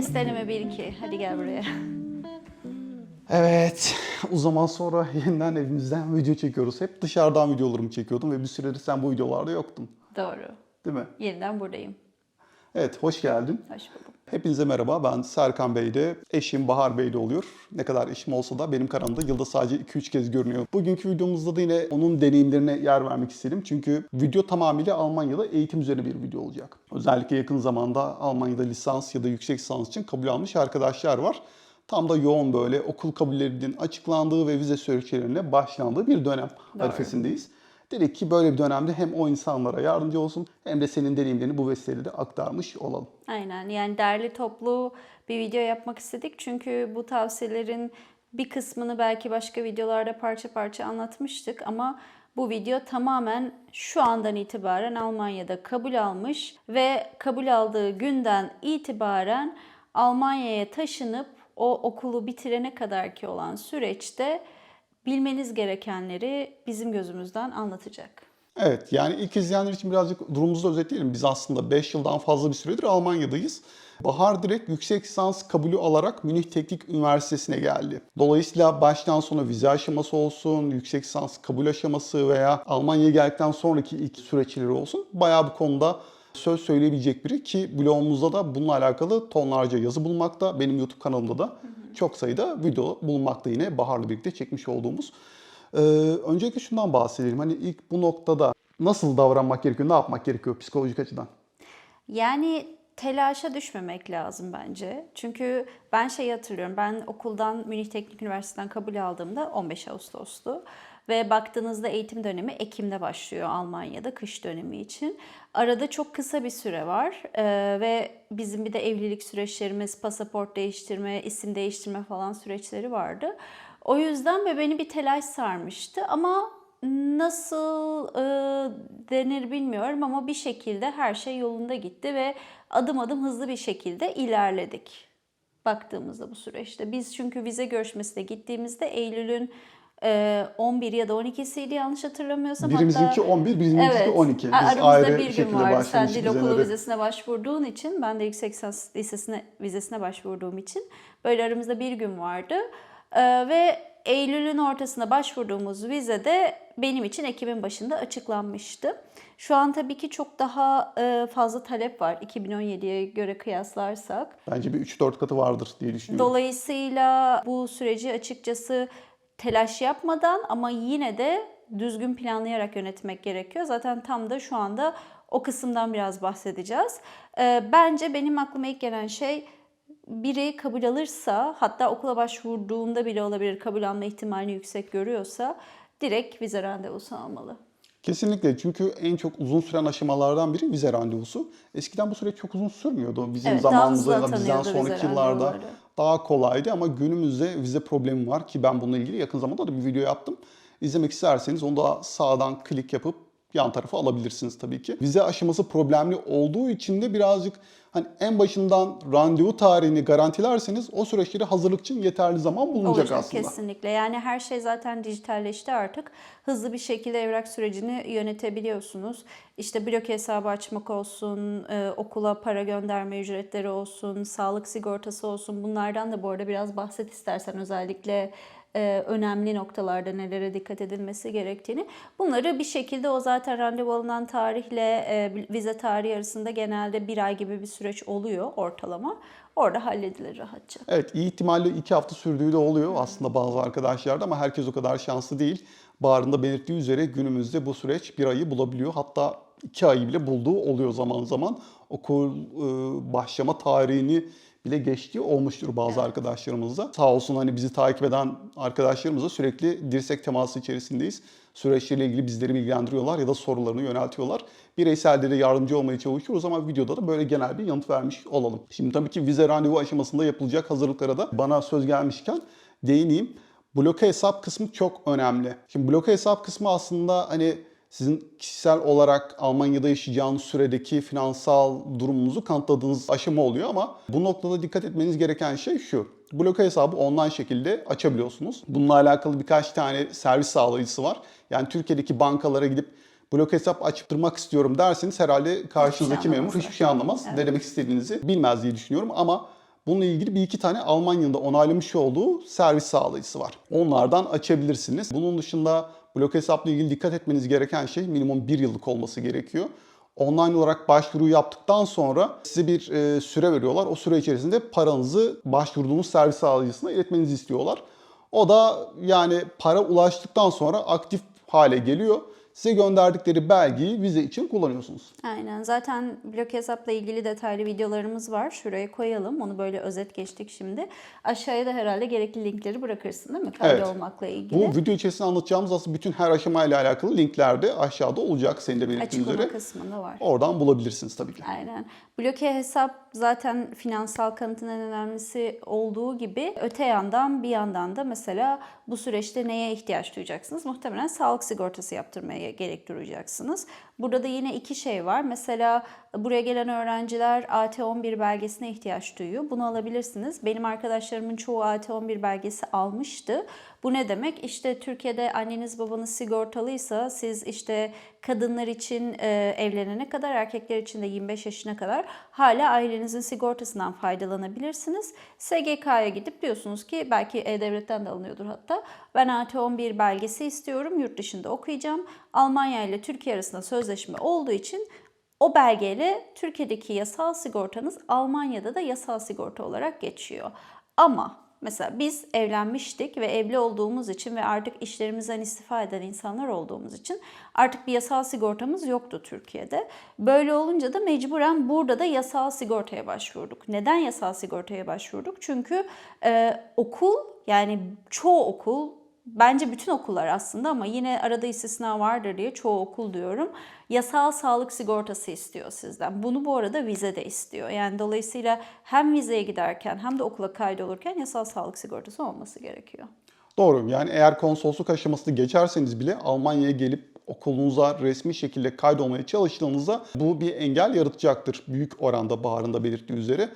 Ses deneme 1-2. Hadi gel buraya. Evet, o zaman sonra yeniden evimizden video çekiyoruz. Hep dışarıdan videolarımı çekiyordum ve bir süredir sen bu videolarda yoktun. Doğru. Değil mi? Yeniden buradayım. Evet, hoş geldin. Hoş bulduk. Hepinize merhaba. Ben Serkan Bey'de, eşim Bahar Bey'de oluyor. Ne kadar eşim olsa da benim kanalımda yılda sadece 2-3 kez görünüyor. Bugünkü videomuzda da yine onun deneyimlerine yer vermek istedim. Çünkü video tamamıyla Almanya'da eğitim üzerine bir video olacak. Özellikle yakın zamanda Almanya'da lisans ya da yüksek lisans için kabul almış arkadaşlar var. Tam da yoğun böyle okul kabullerinin açıklandığı ve vize süreçlerine başlandığı bir dönem Doğru. arifesindeyiz. Dedik ki böyle bir dönemde hem o insanlara yardımcı olsun hem de senin deneyimlerini bu vesileyle aktarmış olalım. Aynen yani derli toplu bir video yapmak istedik. Çünkü bu tavsiyelerin bir kısmını belki başka videolarda parça parça anlatmıştık ama bu video tamamen şu andan itibaren Almanya'da kabul almış ve kabul aldığı günden itibaren Almanya'ya taşınıp o okulu bitirene kadar ki olan süreçte bilmeniz gerekenleri bizim gözümüzden anlatacak. Evet yani ilk izleyenler için birazcık durumumuzu da özetleyelim. Biz aslında 5 yıldan fazla bir süredir Almanya'dayız. Bahar direkt yüksek lisans kabulü alarak Münih Teknik Üniversitesi'ne geldi. Dolayısıyla baştan sona vize aşaması olsun, yüksek lisans kabul aşaması veya Almanya'ya geldikten sonraki ilk süreçleri olsun bayağı bu konuda söz söyleyebilecek biri ki blogumuzda da bununla alakalı tonlarca yazı bulunmakta. Benim YouTube kanalımda da çok sayıda video bulunmakta yine Bahar'la birlikte çekmiş olduğumuz. Ee, öncelikle şundan bahsedelim. Hani ilk bu noktada nasıl davranmak gerekiyor, ne yapmak gerekiyor psikolojik açıdan? Yani telaşa düşmemek lazım bence. Çünkü ben şeyi hatırlıyorum. Ben okuldan Münih Teknik Üniversitesi'nden kabul aldığımda 15 Ağustos'tu. Ve baktığınızda eğitim dönemi Ekim'de başlıyor Almanya'da kış dönemi için. Arada çok kısa bir süre var Ee, ve bizim bir de evlilik süreçlerimiz, pasaport değiştirme, isim değiştirme falan süreçleri vardı. O yüzden ve beni bir telaş sarmıştı ama nasıl e, denir bilmiyorum ama bir şekilde her şey yolunda gitti ve adım adım hızlı bir şekilde ilerledik baktığımızda bu süreçte. Biz çünkü vize görüşmesine gittiğimizde Eylül'ün e, 11 ya da 12'siydi yanlış hatırlamıyorsam. Birimizinki Hatta- 11, birimizinki Evet. 12. Biz Aramızda ayrı bir gün vardı. Sen dil okulu vizelere. vizesine başvurduğun için, ben de yüksek lisans lisesine, vizesine başvurduğum için böyle aramızda bir gün vardı. Ee, ve Eylül'ün ortasında başvurduğumuz vize de benim için Ekim'in başında açıklanmıştı. Şu an tabii ki çok daha e, fazla talep var 2017'ye göre kıyaslarsak. Bence bir 3-4 katı vardır diye düşünüyorum. Dolayısıyla bu süreci açıkçası telaş yapmadan ama yine de düzgün planlayarak yönetmek gerekiyor. Zaten tam da şu anda o kısımdan biraz bahsedeceğiz. Ee, bence benim aklıma ilk gelen şey biri kabul alırsa hatta okula başvurduğunda bile olabilir kabul alma ihtimalini yüksek görüyorsa direkt vize randevusu almalı. Kesinlikle çünkü en çok uzun süren aşamalardan biri vize randevusu. Eskiden bu süreç çok uzun sürmüyordu. Bizim Evet, zamanımızda ya da bizden vize sonraki yıllarda randevuları. Daha kolaydı ama günümüzde vize problemi var ki ben bununla ilgili yakın zamanda da bir video yaptım. İzlemek isterseniz onu da sağdan klik yapıp yan tarafa alabilirsiniz tabii ki. Vize aşaması problemli olduğu için de birazcık hani en başından randevu tarihini garantilerseniz o süreçleri hazırlık için yeterli zaman bulunacak Olacak aslında. kesinlikle. Yani her şey zaten dijitalleşti artık. Hızlı bir şekilde evrak sürecini yönetebiliyorsunuz. İşte blok hesabı açmak olsun, e, okula para gönderme ücretleri olsun, sağlık sigortası olsun. Bunlardan da bu arada biraz bahset istersen özellikle önemli noktalarda nelere dikkat edilmesi gerektiğini. Bunları bir şekilde o zaten randevu alınan tarihle e, vize tarihi arasında genelde bir ay gibi bir süreç oluyor ortalama. Orada halledilir rahatça. Evet iyi ihtimalle iki hafta sürdüğü de oluyor aslında bazı arkadaşlarda ama herkes o kadar şanslı değil. Bahar'ın belirttiği üzere günümüzde bu süreç bir ayı bulabiliyor. Hatta iki ayı bile bulduğu oluyor zaman zaman. Okul e, başlama tarihini bile geçtiği olmuştur bazı arkadaşlarımızda. Sağ olsun hani bizi takip eden arkadaşlarımızla sürekli dirsek teması içerisindeyiz. Süreçleriyle ilgili bizleri bilgilendiriyorlar ya da sorularını yöneltiyorlar. Bireyselde de yardımcı olmaya çalışıyoruz ama videoda da böyle genel bir yanıt vermiş olalım. Şimdi tabii ki vize randevu aşamasında yapılacak hazırlıklara da bana söz gelmişken değineyim. Bloke hesap kısmı çok önemli. Şimdi bloke hesap kısmı aslında hani sizin kişisel olarak Almanya'da yaşayacağınız süredeki finansal durumunuzu kanıtladığınız aşama oluyor ama bu noktada dikkat etmeniz gereken şey şu. Bloke hesabı online şekilde açabiliyorsunuz. Bununla alakalı birkaç tane servis sağlayıcısı var. Yani Türkiye'deki bankalara gidip blok hesap açtırmak istiyorum derseniz herhalde karşınızdaki Hiçbir şey memur hiçbir şey anlamaz. Ne demek istediğinizi bilmez diye düşünüyorum ama Bununla ilgili bir iki tane Almanya'nın da onaylamış olduğu servis sağlayıcısı var. Onlardan açabilirsiniz. Bunun dışında blok hesapla ilgili dikkat etmeniz gereken şey minimum bir yıllık olması gerekiyor. Online olarak başvuru yaptıktan sonra size bir e, süre veriyorlar. O süre içerisinde paranızı başvurduğunuz servis sağlayıcısına iletmenizi istiyorlar. O da yani para ulaştıktan sonra aktif hale geliyor. Size gönderdikleri belgeyi vize için kullanıyorsunuz. Aynen. Zaten blok hesapla ilgili detaylı videolarımız var. Şuraya koyalım. Onu böyle özet geçtik şimdi. Aşağıya da herhalde gerekli linkleri bırakırsın değil mi? Kaydı Evet. olmakla ilgili. Bu video içerisinde anlatacağımız aslında bütün her aşamayla alakalı linkler de aşağıda olacak senin de belirttiğin Açıklama üzere. kısmında var. Oradan bulabilirsiniz tabii ki. Aynen. Bloke hesap zaten finansal kanıtın en önemlisi olduğu gibi öte yandan bir yandan da mesela bu süreçte neye ihtiyaç duyacaksınız? Muhtemelen sağlık sigortası yaptırmaya gerek duyacaksınız. Burada da yine iki şey var. Mesela buraya gelen öğrenciler AT11 belgesine ihtiyaç duyuyor. Bunu alabilirsiniz. Benim arkadaşlarımın çoğu AT11 belgesi almıştı. Bu ne demek? İşte Türkiye'de anneniz babanız sigortalıysa siz işte kadınlar için e, evlenene kadar erkekler için de 25 yaşına kadar hala ailenizin sigortasından faydalanabilirsiniz. SGK'ya gidip diyorsunuz ki belki E-Devlet'ten de alınıyordur hatta. Ben AT11 belgesi istiyorum yurt dışında okuyacağım. Almanya ile Türkiye arasında sözleşme olduğu için o belgeyle Türkiye'deki yasal sigortanız Almanya'da da yasal sigorta olarak geçiyor. Ama mesela biz evlenmiştik ve evli olduğumuz için ve artık işlerimizden istifa eden insanlar olduğumuz için artık bir yasal sigortamız yoktu Türkiye'de. Böyle olunca da mecburen burada da yasal sigortaya başvurduk. Neden yasal sigortaya başvurduk? Çünkü e, okul yani çoğu okul Bence bütün okullar aslında ama yine arada istisna vardır diye çoğu okul diyorum. Yasal sağlık sigortası istiyor sizden. Bunu bu arada vize de istiyor. Yani dolayısıyla hem vizeye giderken hem de okula kaydolurken yasal sağlık sigortası olması gerekiyor. Doğru. Yani eğer konsolosluk aşamasını geçerseniz bile Almanya'ya gelip okulunuza resmi şekilde kaydolmaya çalıştığınızda bu bir engel yaratacaktır. Büyük oranda Bahar'ın da belirttiği üzere.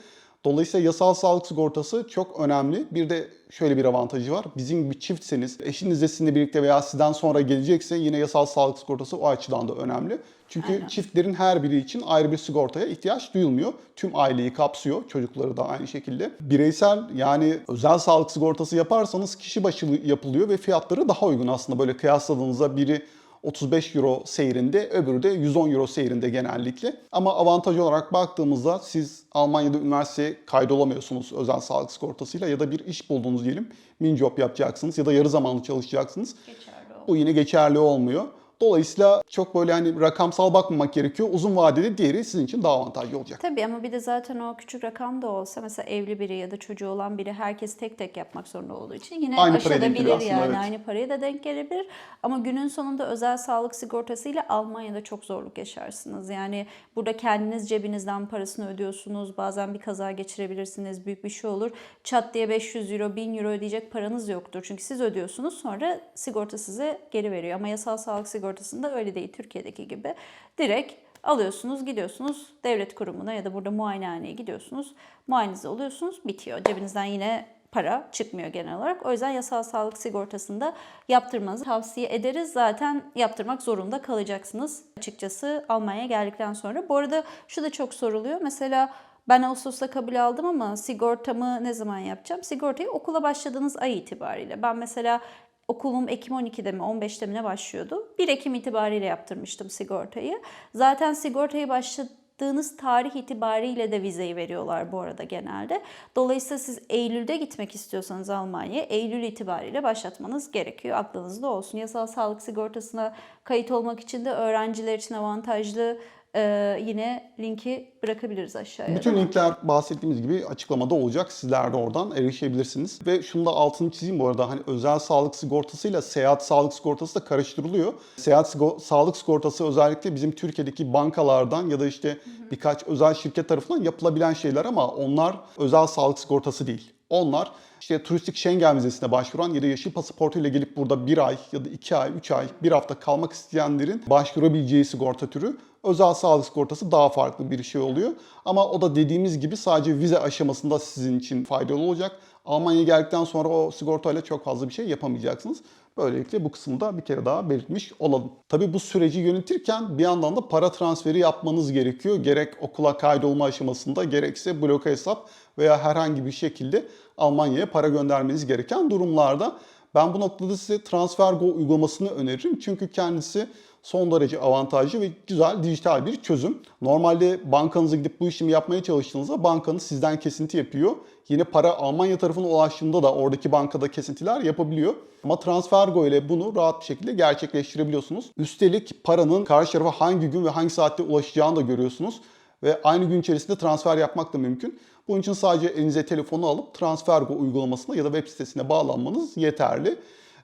Dolayısıyla yasal sağlık sigortası çok önemli. Bir de şöyle bir avantajı var. Bizim gibi çiftseniz, eşiniz de sizinle birlikte veya sizden sonra gelecekse yine yasal sağlık sigortası o açıdan da önemli. Çünkü Aynen. çiftlerin her biri için ayrı bir sigortaya ihtiyaç duyulmuyor. Tüm aileyi kapsıyor, çocukları da aynı şekilde. Bireysel yani özel sağlık sigortası yaparsanız kişi başı yapılıyor ve fiyatları daha uygun aslında. Böyle kıyasladığınızda biri 35 euro seyrinde, öbürü de 110 euro seyrinde genellikle. Ama avantaj olarak baktığımızda siz Almanya'da üniversiteye kaydolamıyorsunuz özel sağlık sigortasıyla ya da bir iş buldunuz diyelim. Min job yapacaksınız ya da yarı zamanlı çalışacaksınız. Geçerli Bu yine geçerli olmuyor. Dolayısıyla çok böyle hani rakamsal bakmamak gerekiyor. Uzun vadede diğeri sizin için daha avantajlı olacak. Tabii ama bir de zaten o küçük rakam da olsa mesela evli biri ya da çocuğu olan biri herkes tek tek yapmak zorunda olduğu için yine Aynı paraya denk geliyor aslında, yani evet. aynı paraya da denk gelebilir. Ama günün sonunda özel sağlık sigortasıyla Almanya'da çok zorluk yaşarsınız. Yani burada kendiniz cebinizden parasını ödüyorsunuz. Bazen bir kaza geçirebilirsiniz. Büyük bir şey olur. Çat diye 500 euro, 1000 euro ödeyecek paranız yoktur. Çünkü siz ödüyorsunuz sonra sigorta size geri veriyor. Ama yasal sağlık sigortasında öyle değil Türkiye'deki gibi. Direkt alıyorsunuz, gidiyorsunuz devlet kurumuna ya da burada muayenehaneye gidiyorsunuz. Muayenenizi oluyorsunuz, bitiyor. Cebinizden yine para çıkmıyor genel olarak. O yüzden yasal sağlık sigortasında yaptırmanızı tavsiye ederiz. Zaten yaptırmak zorunda kalacaksınız açıkçası Almanya'ya geldikten sonra. Bu arada şu da çok soruluyor. Mesela ben Ağustos'ta kabul aldım ama sigortamı ne zaman yapacağım? Sigortayı okula başladığınız ay itibariyle. Ben mesela okulum Ekim 12'de mi 15'te mi ne başlıyordu? 1 Ekim itibariyle yaptırmıştım sigortayı. Zaten sigortayı başladığınız tarih itibariyle de vizeyi veriyorlar bu arada genelde. Dolayısıyla siz Eylül'de gitmek istiyorsanız Almanya'ya Eylül itibariyle başlatmanız gerekiyor. Aklınızda olsun. Yasal sağlık sigortasına kayıt olmak için de öğrenciler için avantajlı ee, yine linki bırakabiliriz aşağıya. Bütün linkler bahsettiğimiz gibi açıklamada olacak. Sizler de oradan erişebilirsiniz. Ve şunu da altını çizeyim bu arada. Hani özel sağlık sigortasıyla seyahat sağlık sigortası da karıştırılıyor. Seyahat sigo- sağlık sigortası özellikle bizim Türkiye'deki bankalardan ya da işte birkaç özel şirket tarafından yapılabilen şeyler ama onlar özel sağlık sigortası değil. Onlar işte turistik Schengen vizesine başvuran ya da yeşil pasaportuyla gelip burada bir ay ya da iki ay, üç ay, bir hafta kalmak isteyenlerin başvurabileceği sigorta türü. Özel sağlık sigortası daha farklı bir şey oluyor. Ama o da dediğimiz gibi sadece vize aşamasında sizin için faydalı olacak. Almanya'ya geldikten sonra o sigortayla çok fazla bir şey yapamayacaksınız. Böylelikle bu kısmı da bir kere daha belirtmiş olalım. Tabii bu süreci yönetirken bir yandan da para transferi yapmanız gerekiyor. Gerek okula kaydolma aşamasında gerekse bloka hesap veya herhangi bir şekilde Almanya'ya para göndermeniz gereken durumlarda. Ben bu noktada size TransferGo uygulamasını öneririm. Çünkü kendisi son derece avantajlı ve güzel dijital bir çözüm. Normalde bankanıza gidip bu işlemi yapmaya çalıştığınızda bankanız sizden kesinti yapıyor. Yine para Almanya tarafına ulaştığında da oradaki bankada kesintiler yapabiliyor. Ama TransferGo ile bunu rahat bir şekilde gerçekleştirebiliyorsunuz. Üstelik paranın karşı tarafa hangi gün ve hangi saatte ulaşacağını da görüyorsunuz. Ve aynı gün içerisinde transfer yapmak da mümkün. Bunun için sadece elinize telefonu alıp TransferGo uygulamasına ya da web sitesine bağlanmanız yeterli.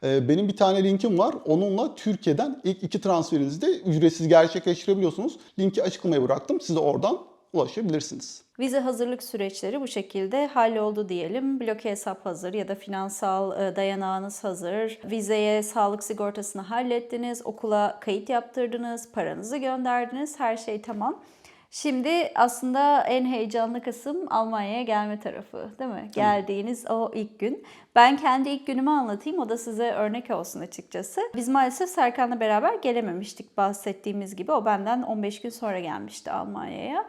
Ee, Benim bir tane linkim var. Onunla Türkiye'den ilk iki transferinizi de ücretsiz gerçekleştirebiliyorsunuz. Linki açıklamaya bıraktım. Siz de oradan ulaşabilirsiniz. Vize hazırlık süreçleri bu şekilde halloldu diyelim. Bloke hesap hazır ya da finansal e, dayanağınız hazır. Vizeye, sağlık sigortasını hallettiniz, okula kayıt yaptırdınız, paranızı gönderdiniz, her şey tamam. Şimdi aslında en heyecanlı kısım Almanya'ya gelme tarafı değil mi? Geldiğiniz o ilk gün. Ben kendi ilk günümü anlatayım o da size örnek olsun açıkçası. Biz maalesef Serkan'la beraber gelememiştik bahsettiğimiz gibi. O benden 15 gün sonra gelmişti Almanya'ya.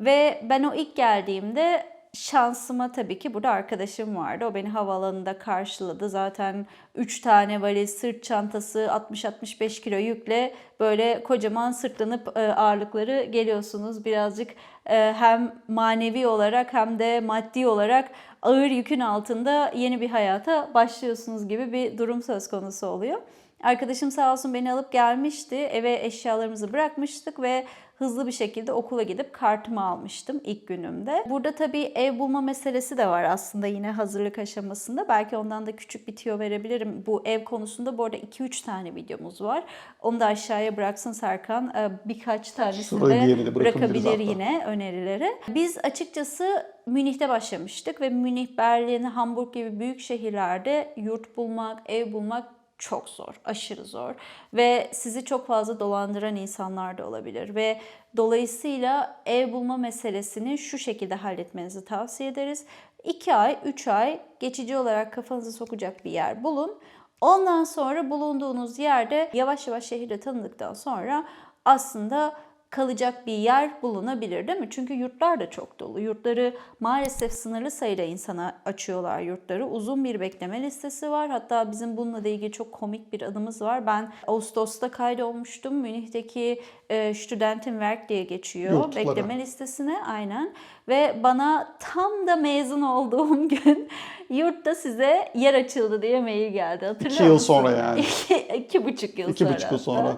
Ve ben o ilk geldiğimde şansıma tabii ki burada arkadaşım vardı. O beni havaalanında karşıladı. Zaten 3 tane valiz, sırt çantası, 60-65 kilo yükle böyle kocaman sırtlanıp e, ağırlıkları geliyorsunuz. Birazcık e, hem manevi olarak hem de maddi olarak ağır yükün altında yeni bir hayata başlıyorsunuz gibi bir durum söz konusu oluyor. Arkadaşım sağ olsun beni alıp gelmişti. Eve eşyalarımızı bırakmıştık ve hızlı bir şekilde okula gidip kartımı almıştım ilk günümde. Burada tabii ev bulma meselesi de var aslında yine hazırlık aşamasında. Belki ondan da küçük bir tüyo verebilirim. Bu ev konusunda bu arada 2-3 tane videomuz var. Onu da aşağıya bıraksın Serkan. Ee, Birkaç tanesini de bırakabilir yine önerileri. Biz açıkçası Münih'te başlamıştık ve Münih, Berlin, Hamburg gibi büyük şehirlerde yurt bulmak, ev bulmak çok zor, aşırı zor ve sizi çok fazla dolandıran insanlar da olabilir ve dolayısıyla ev bulma meselesini şu şekilde halletmenizi tavsiye ederiz. 2 ay, 3 ay geçici olarak kafanızı sokacak bir yer bulun. Ondan sonra bulunduğunuz yerde yavaş yavaş şehirde tanıdıktan sonra aslında kalacak bir yer bulunabilir değil mi? Çünkü yurtlar da çok dolu. Yurtları maalesef sınırlı sayıda insana açıyorlar yurtları. Uzun bir bekleme listesi var. Hatta bizim bununla da ilgili çok komik bir anımız var. Ben Ağustos'ta kaydolmuştum. Münih'teki e, Studentenwerk diye geçiyor. Yurtlara. Bekleme listesine aynen. Ve bana tam da mezun olduğum gün yurtta size yer açıldı diye mail geldi. Hatırlıyor İki yıl musun? sonra yani. İki, iki buçuk yıl İki sonra. buçuk yıl sonra.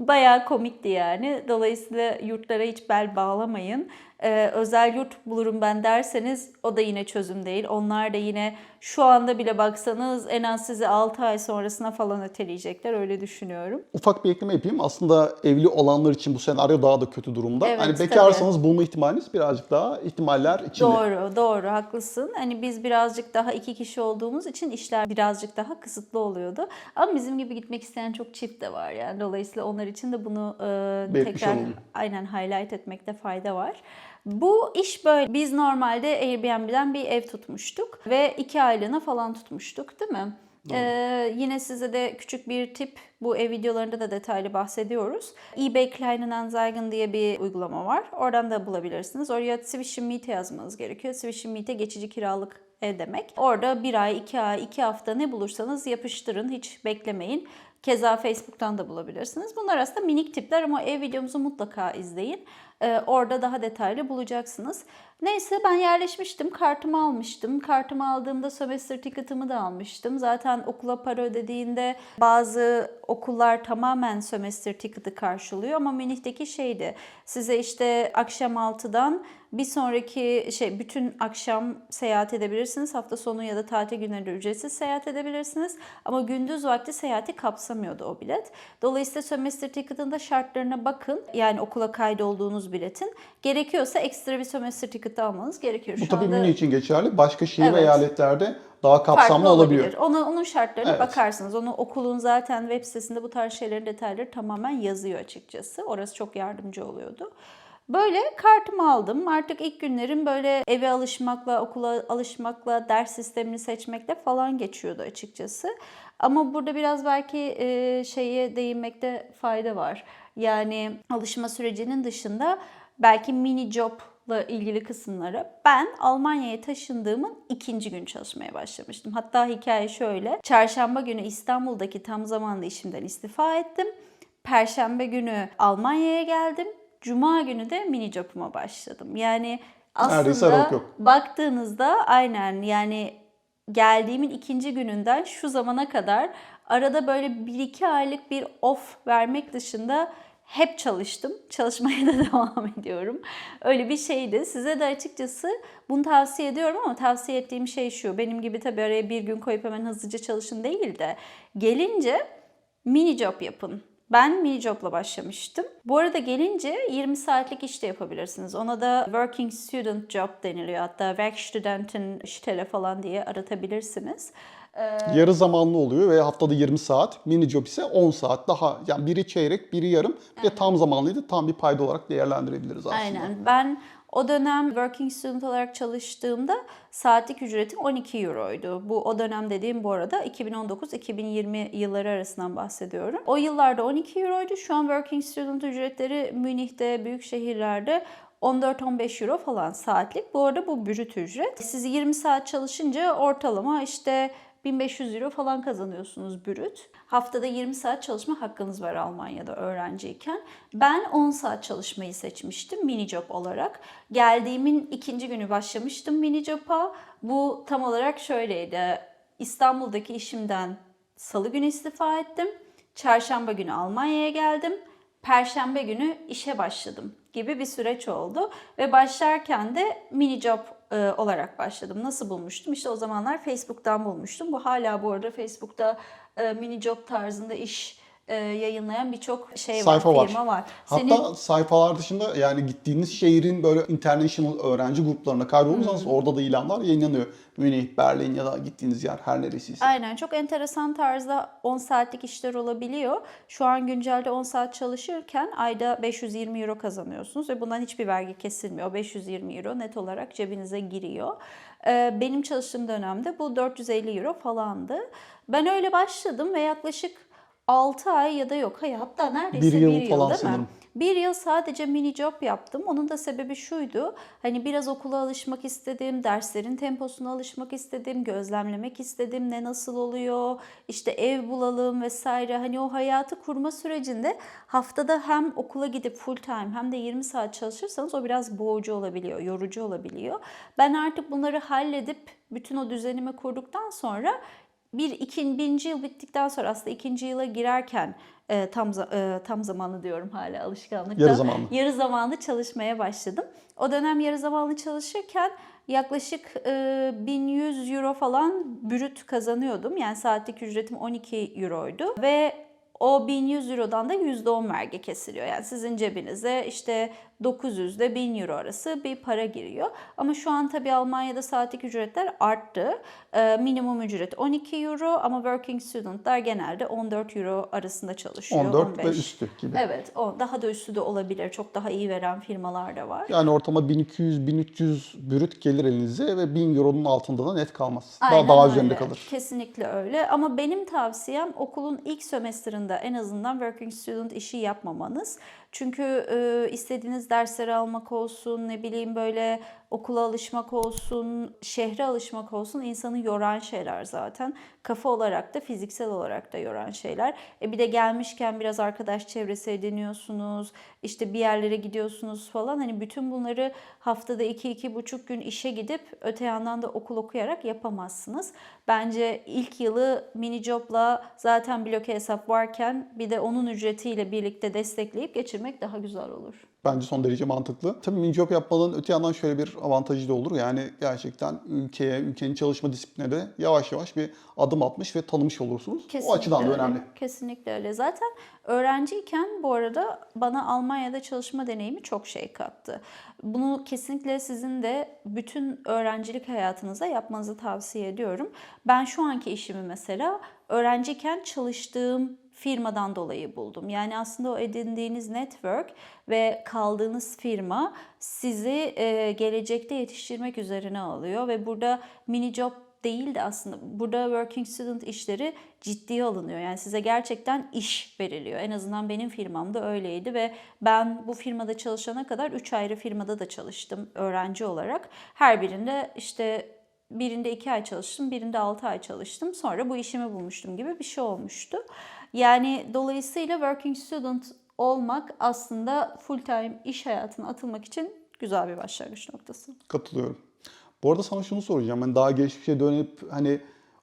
Bayağı komikti yani. Dolayısıyla yurtlara hiç bel bağlamayın. Ee, özel yurt bulurum ben derseniz o da yine çözüm değil. Onlar da yine şu anda bile baksanız en az sizi 6 ay sonrasına falan öteleyecekler öyle düşünüyorum. Ufak bir ekleme yapayım. Aslında evli olanlar için bu senaryo daha da kötü durumda. Evet, hani bekarsanız bulma ihtimaliniz birazcık daha ihtimaller içinde. Doğru, doğru, haklısın. Hani biz birazcık daha iki kişi olduğumuz için işler birazcık daha kısıtlı oluyordu. Ama bizim gibi gitmek isteyen çok çift de var yani. Dolayısıyla onlar için de bunu e, tekrar olalım. aynen highlight etmekte fayda var. Bu iş böyle. Biz normalde Airbnb'den bir ev tutmuştuk ve iki aylığına falan tutmuştuk değil mi? Ee, yine size de küçük bir tip bu ev videolarında da detaylı bahsediyoruz. eBay Kleinanzeigen diye bir uygulama var. Oradan da bulabilirsiniz. Oraya Zwischen Miete yazmanız gerekiyor. Zwischen Miete geçici kiralık ev demek. Orada bir ay, iki ay, iki hafta ne bulursanız yapıştırın. Hiç beklemeyin. Keza Facebook'tan da bulabilirsiniz. Bunlar aslında minik tipler ama ev videomuzu mutlaka izleyin. Ee, orada daha detaylı bulacaksınız. Neyse ben yerleşmiştim. Kartımı almıştım. Kartımı aldığımda sömestr ticket'ımı da almıştım. Zaten okula para ödediğinde bazı okullar tamamen sömestr ticket'ı karşılıyor ama Münih'teki şeydi. Size işte akşam 6'dan bir sonraki şey bütün akşam seyahat edebilirsiniz. Hafta sonu ya da tatil günlerinde ücretsiz seyahat edebilirsiniz. Ama gündüz vakti seyahati kapsamıyordu o bilet. Dolayısıyla sömestr ticket'ın da şartlarına bakın. Yani okula kaydolduğunuz biletin. Gerekiyorsa ekstra bir sömestr ticket almanız gerekiyor. Bu Şu tabii anda Münih için geçerli. Başka şehir ve Evet. eyaletlerde daha kapsamlı farklı olabiliyor. olabilir. Ona, onun şartlarına Evet. bakarsınız. Onu okulun zaten web sitesinde bu tarz şeylerin detayları tamamen yazıyor açıkçası. Orası çok yardımcı oluyordu. Böyle kartımı aldım. Artık ilk günlerim böyle eve alışmakla, okula alışmakla, ders sistemini seçmekle falan geçiyordu açıkçası. Ama burada biraz belki e, şeye değinmekte fayda var. Yani alışma sürecinin dışında belki mini job'la ilgili kısımları ben Almanya'ya taşındığımın ikinci gün çalışmaya başlamıştım. Hatta hikaye şöyle. Çarşamba günü İstanbul'daki tam zamanlı işimden istifa ettim. Perşembe günü Almanya'ya geldim. Cuma günü de mini job'uma başladım. Yani aslında baktığınızda aynen yani geldiğimin ikinci gününden şu zamana kadar arada böyle bir iki aylık bir off vermek dışında hep çalıştım. Çalışmaya da devam ediyorum. Öyle bir şeydi. Size de açıkçası bunu tavsiye ediyorum ama tavsiye ettiğim şey şu. Benim gibi tabii araya bir gün koyup hemen hızlıca çalışın değil de gelince mini job yapın. Ben mini job'la başlamıştım. Bu arada gelince 20 saatlik iş de yapabilirsiniz. Ona da working student job deniliyor. Hatta Werkstudentenstelle falan diye aratabilirsiniz. Ee, Yarı zamanlı oluyor ve haftada 20 saat. Mini job ise 10 saat daha. Yani biri çeyrek, biri yarım. Bir de tam zamanlıydı. Tam bir payda olarak değerlendirebiliriz aslında. Aynen. Ben o dönem working student olarak çalıştığımda saatlik ücretim 12 euroydu. Bu o dönem dediğim bu arada 2019-2020 yılları arasından bahsediyorum. O yıllarda 12 euroydu. Şu an working student ücretleri Münih'te, büyük şehirlerde 14-15 euro falan saatlik. Bu arada bu brüt ücret. Siz 20 saat çalışınca ortalama işte 1500 euro falan kazanıyorsunuz brüt. Haftada 20 saat çalışma hakkınız var Almanya'da öğrenciyken. Ben 10 saat çalışmayı seçmiştim mini job olarak. Geldiğimin ikinci günü başlamıştım mini job'a. Bu tam olarak şöyleydi. İstanbul'daki işimden salı günü istifa ettim. Çarşamba günü Almanya'ya geldim. Perşembe günü işe başladım gibi bir süreç oldu. Ve başlarken de mini job e, olarak başladım. Nasıl bulmuştum? İşte o zamanlar Facebook'tan bulmuştum. Bu hala bu arada Facebook'ta e, mini job tarzında iş e, yayınlayan birçok şey var, Sayfa var. firma var. Hatta sayfalar dışında yani gittiğiniz şehrin böyle international öğrenci gruplarına kaydolursanız orada da ilanlar yayınlanıyor. Münih, Berlin ya da gittiğiniz yer her neresiyse. Aynen çok enteresan tarzda 10 saatlik işler olabiliyor. Şu an güncelde 10 saat çalışırken ayda 520 euro kazanıyorsunuz ve bundan hiçbir vergi kesilmiyor. 520 euro net olarak cebinize giriyor. Ee, Benim çalıştığım dönemde bu 450 euro falandı. Ben öyle başladım ve yaklaşık 6 ay ya da yok. Hayır hatta neredeyse Bir yıl bir yıl falan değil mi? sanırım. Bir yıl sadece mini job yaptım. Onun da sebebi şuydu. Hani biraz okula alışmak istedim, derslerin temposuna alışmak istedim, gözlemlemek istedim ne nasıl oluyor, işte ev bulalım vesaire. Hani o hayatı kurma sürecinde haftada hem okula gidip full time hem de 20 saat çalışırsanız o biraz boğucu olabiliyor, yorucu olabiliyor. Ben artık bunları halledip bütün o düzenimi kurduktan sonra bir iki, birinci yıl bittikten sonra aslında ikinci yıla girerken e, tam e, tam zamanlı diyorum hala alışkanlıkta. Yarı zamanlı. Yarı zamanlı çalışmaya başladım. O dönem yarı zamanlı çalışırken yaklaşık e, 1100 euro falan brüt kazanıyordum. Yani saatlik ücretim 12 euroydu ve o 1100 Euro'dan da %10 vergi kesiliyor. Yani sizin cebinize işte 900 ile 1000 Euro arası bir para giriyor. Ama şu an tabii Almanya'da saatlik ücretler arttı. Ee, minimum ücret 12 Euro ama working studentlar genelde 14 Euro arasında çalışıyor. 14 ve 15. üstü gibi. Evet, o daha da üstü de olabilir. Çok daha iyi veren firmalar da var. Yani ortalama 1200-1300 brüt gelir elinize ve 1000 euronun altında da net kalmaz. Aynen daha daha öyle. üzerinde kalır. Kesinlikle öyle. Ama benim tavsiyem okulun ilk sömestrinde en azından working student işi yapmamanız. Çünkü e, istediğiniz dersleri almak olsun, ne bileyim böyle okula alışmak olsun, şehre alışmak olsun insanı yoran şeyler zaten. Kafa olarak da fiziksel olarak da yoran şeyler. E bir de gelmişken biraz arkadaş çevresi ediniyorsunuz, işte bir yerlere gidiyorsunuz falan. Hani bütün bunları haftada iki, iki buçuk gün işe gidip öte yandan da okul okuyarak yapamazsınız. Bence ilk yılı mini jobla zaten bloke hesap varken bir de onun ücretiyle birlikte destekleyip geçirmek daha güzel olur. Bence son derece mantıklı. Tabii mini job yapmanın öte yandan şöyle bir avantajı da olur. Yani gerçekten ülkeye, ülkenin çalışma disipline de yavaş yavaş bir adım atmış ve tanımış olursunuz. o açıdan da önemli. Kesinlikle öyle. Zaten öğrenciyken bu arada bana Almanya'da çalışma deneyimi çok şey kattı. Bunu kesinlikle sizin de bütün öğrencilik hayatınıza yapmanızı tavsiye ediyorum. Ben şu anki işimi mesela öğrenciyken çalıştığım firmadan dolayı buldum. Yani aslında o edindiğiniz network ve kaldığınız firma sizi e, gelecekte yetiştirmek üzerine alıyor ve burada mini job değil de aslında burada working student işleri ciddiye alınıyor. Yani size gerçekten iş veriliyor. En azından benim firmamda öyleydi ve ben bu firmada çalışana kadar 3 ayrı firmada da çalıştım öğrenci olarak. Her birinde işte birinde 2 ay çalıştım, birinde 6 ay çalıştım. Sonra bu işimi bulmuştum gibi bir şey olmuştu. Yani dolayısıyla working student olmak aslında full time iş hayatına atılmak için güzel bir başlangıç noktası. Katılıyorum. Bu arada sana şunu soracağım. Ben daha geçmişe dönüp hani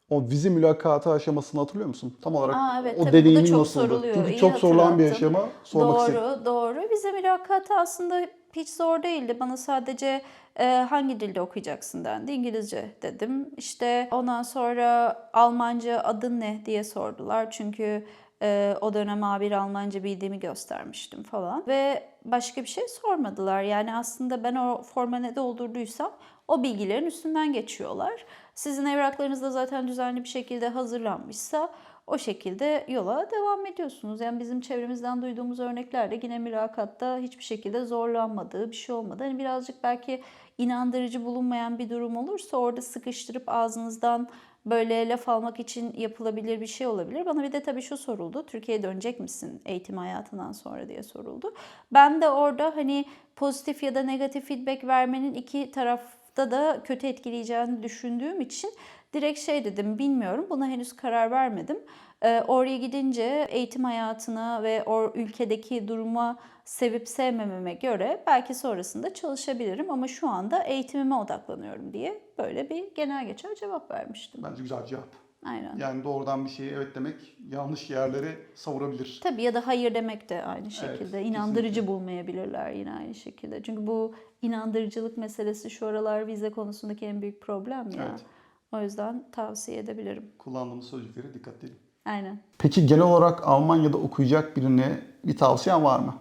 o vize mülakatı aşamasını hatırlıyor musun? Tam olarak Aa, evet, o tabii deneyimin nasıldı? soruluyor. Çünkü İyi çok sorulan bir aşama sormak doğru, istedim. doğru. Vize mülakatı aslında hiç zor değildi. Bana sadece e, hangi dilde okuyacaksın dendi. İngilizce dedim. İşte ondan sonra Almanca adın ne diye sordular. Çünkü e, o dönem A1 Almanca bildiğimi göstermiştim falan. Ve başka bir şey sormadılar. Yani aslında ben o forma ne doldurduysam o bilgilerin üstünden geçiyorlar. Sizin evraklarınız da zaten düzenli bir şekilde hazırlanmışsa o şekilde yola devam ediyorsunuz. Yani bizim çevremizden duyduğumuz örneklerde yine mülakatta hiçbir şekilde zorlanmadığı bir şey olmadı. Hani birazcık belki inandırıcı bulunmayan bir durum olursa orada sıkıştırıp ağzınızdan böyle laf almak için yapılabilir bir şey olabilir. Bana bir de tabii şu soruldu. Türkiye'ye dönecek misin eğitim hayatından sonra diye soruldu. Ben de orada hani pozitif ya da negatif feedback vermenin iki tarafta da kötü etkileyeceğini düşündüğüm için direkt şey dedim bilmiyorum. Buna henüz karar vermedim. Ee, oraya gidince eğitim hayatına ve o ülkedeki duruma sevip sevmememe göre belki sonrasında çalışabilirim ama şu anda eğitimime odaklanıyorum diye böyle bir genel geçer cevap vermiştim. Bence güzel cevap. Aynen. Yani doğrudan bir şeye evet demek yanlış yerlere savurabilir. Tabii ya da hayır demek de aynı şekilde. kesinlikle. İnandırıcı bulmayabilirler yine aynı şekilde. Çünkü bu inandırıcılık meselesi şu aralar vize konusundaki en büyük problem ya. Evet. O yüzden tavsiye edebilirim. Kullandığımız sözcüklere dikkat edelim. Aynen. Peki genel olarak Almanya'da okuyacak birine bir tavsiyen var mı?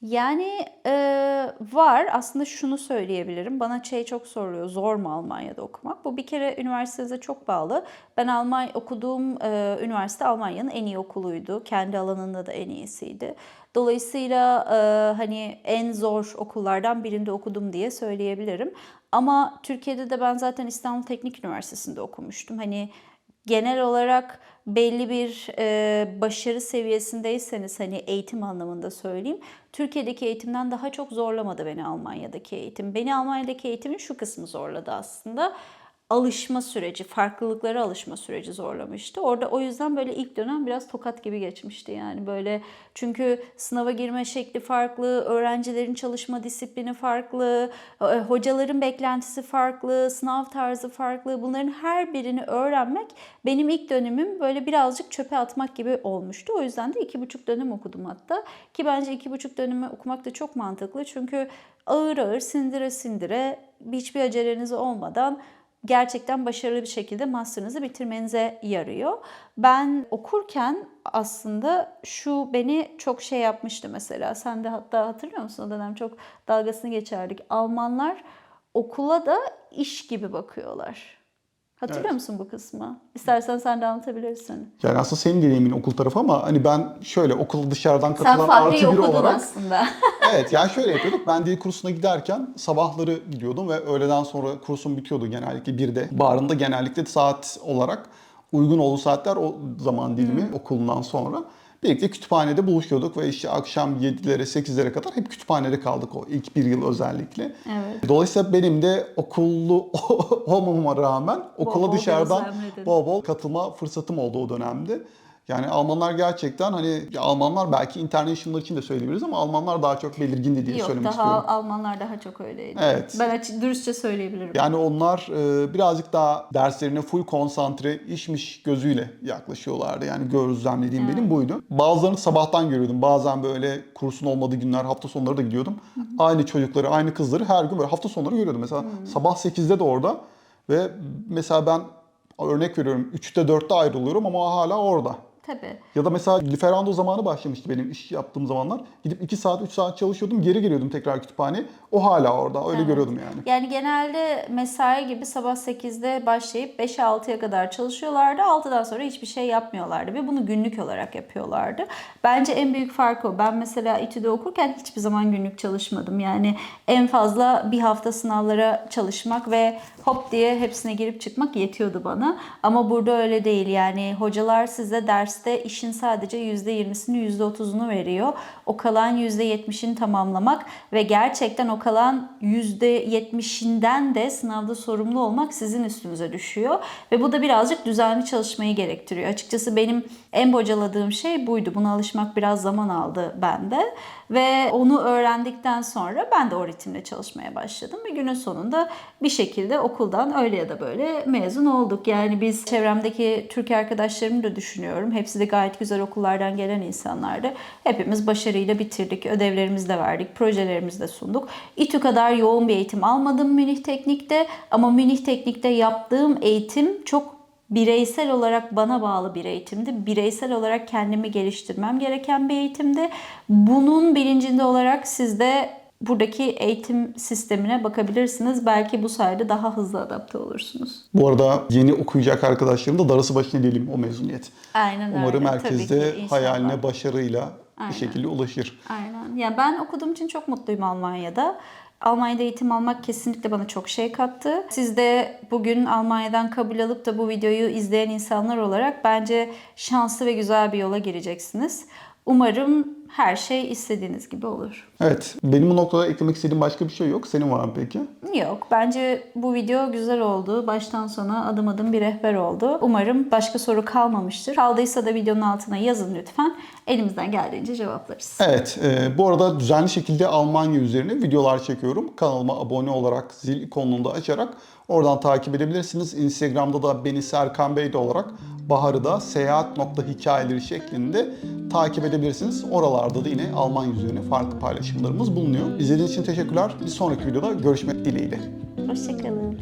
Yani e, var. Aslında şunu söyleyebilirim. Bana şey çok soruluyor. Zor mu Almanya'da okumak? Bu bir kere üniversitenize çok bağlı. Ben Almanya okuduğum e, üniversite Almanya'nın en iyi okuluydu. Kendi alanında da en iyisiydi. Dolayısıyla e, hani en zor okullardan birinde okudum diye söyleyebilirim. Ama Türkiye'de de ben zaten İstanbul Teknik Üniversitesi'nde okumuştum. Hani genel olarak belli bir e, başarı seviyesindeyseniz hani eğitim anlamında söyleyeyim. Türkiye'deki eğitimden daha çok zorlamadı beni Almanya'daki eğitim. Beni Almanya'daki eğitimin şu kısmı zorladı aslında. Alışma süreci, farklılıklara alışma süreci zorlamıştı. Orada o yüzden böyle ilk dönem biraz tokat gibi geçmişti yani böyle. Çünkü sınava girme şekli farklı, öğrencilerin çalışma disiplini farklı, e, hocaların beklentisi farklı, sınav tarzı farklı. Bunların her birini öğrenmek benim ilk dönemim böyle birazcık çöpe atmak gibi olmuştu. O yüzden de iki buçuk dönem okudum hatta. Ki bence iki buçuk dönemi okumak da çok mantıklı. Çünkü ağır ağır sindire sindire hiçbir aceleniz olmadan gerçekten başarılı bir şekilde master'ınızı bitirmenize yarıyor. Ben okurken aslında şu beni çok şey yapmıştı mesela. Sen de hatta hatırlıyor musun o dönem çok dalgasını geçerdik. Almanlar okula da iş gibi bakıyorlar. Hatırlıyor Evet. musun bu kısmı? İstersen sen de anlatabilirsin. Yani aslında senin deneyimin okul tarafı ama hani ben şöyle okul dışarıdan Sen katılan Fahri'yi artı biri olarak aslında. Evet yani şöyle yapıyorduk. Ben dil kursuna giderken sabahları gidiyordum ve öğleden sonra kursum bitiyordu genellikle bir de. Barında genellikle saat olarak uygun olduğu saatler o zaman dilimi okulundan sonra. Birlikte kütüphanede buluşuyorduk ve işte akşam 7'lere 8'lere kadar hep kütüphanede kaldık o ilk bir yıl özellikle. Evet. Dolayısıyla benim de okullu olmamama rağmen okula bol dışarıdan bol bol katılma fırsatım oldu o dönemde. Yani Almanlar gerçekten hani Almanlar belki international için de söyleyebiliriz ama Almanlar daha çok belirgindi diye Yok söylemek daha istiyorum. Almanlar daha çok öyleydi. Evet. Ben açık, dürüstçe söyleyebilirim. Yani onlar e, birazcık daha derslerine full konsantre, işmiş gözüyle yaklaşıyorlardı. Yani gözlemlediğim benim buydu. Bazılarını sabahtan görüyordum. Bazen böyle kursun olmadığı günler hafta sonları da gidiyordum. Aynı çocukları, aynı kızları her gün böyle hafta sonları görüyordum. Mesela sabah 8'de de orada ve mesela ben örnek veriyorum 3'te 4'te ayrılıyorum ama hala orada. Tabii. Ya da mesela Liferando zamanı başlamıştı benim iş yaptığım zamanlar. Gidip 2 saat 3 saat çalışıyordum geri geliyordum tekrar kütüphaneye. O hala orada öyle Evet. görüyordum yani. Yani genelde mesai gibi sabah 8'de başlayıp 5'e 6'ya kadar çalışıyorlardı. 6'dan sonra hiçbir şey yapmıyorlardı ve bunu günlük olarak yapıyorlardı. Bence en büyük fark o. Ben mesela İTÜ'de okurken hiçbir zaman günlük çalışmadım. Yani en fazla bir hafta sınavlara çalışmak ve hop diye hepsine girip çıkmak yetiyordu bana. Ama burada öyle değil. Yani hocalar size derste işin sadece %20'sini %30'unu veriyor. O kalan %70'ini tamamlamak ve gerçekten o kalan %70'inden de sınavda sorumlu olmak sizin üstünüze düşüyor. Ve bu da birazcık düzenli çalışmayı gerektiriyor. Açıkçası benim en bocaladığım şey buydu. Buna alışmak biraz zaman aldı bende. Ve onu öğrendikten sonra ben de o ritimle çalışmaya başladım. Ve günün sonunda bir şekilde okuldan öyle ya da böyle mezun olduk. Yani biz çevremdeki Türk arkadaşlarımı da düşünüyorum. Hepsi de gayet güzel okullardan gelen insanlardı. Hepimiz başarıyla bitirdik. Ödevlerimizi de verdik. Projelerimizi de sunduk. İTÜ kadar yoğun bir eğitim almadım Münih Teknik'te. Ama Münih Teknik'te yaptığım eğitim çok bireysel olarak bana bağlı bir eğitimdi. Bireysel olarak kendimi geliştirmem gereken bir eğitimdi. Bunun bilincinde olarak siz de buradaki eğitim sistemine bakabilirsiniz. Belki bu sayede daha hızlı adapte olursunuz. Bu arada yeni okuyacak arkadaşlarım da darısı başına diyelim o mezuniyet. Aynen öyle. Umarım Tabii herkes ki, inşallah. hayaline başarıyla Aynen. bir şekilde ulaşır. Aynen. Ya ben okuduğum için çok mutluyum Almanya'da. Almanya'da eğitim almak kesinlikle bana çok şey kattı. Siz de bugün Almanya'dan kabul alıp da bu videoyu izleyen insanlar olarak bence şanslı ve güzel bir yola gireceksiniz. Umarım her şey istediğiniz gibi olur. Evet, benim bu noktada eklemek istediğim başka bir şey yok. Senin var mı peki? Yok. Bence bu video güzel oldu. Baştan sona adım adım bir rehber oldu. Umarım başka soru kalmamıştır. Kaldıysa da videonun altına yazın lütfen. Elimizden geldiğince cevaplarız. Evet, e, bu arada düzenli şekilde Almanya üzerine videolar çekiyorum. Kanalıma abone olarak zil ikonunu da açarak oradan takip edebilirsiniz. Instagram'da da beni Serkan Bey de olarak Bahar'ı da seyahat.hikayeleri şeklinde takip edebilirsiniz. Oralarda da yine Almanya üzerine farklı paylaşımlarımız bulunuyor. İzlediğiniz için teşekkürler. Bir sonraki videoda görüşmek dileğiyle. Hoşçakalın.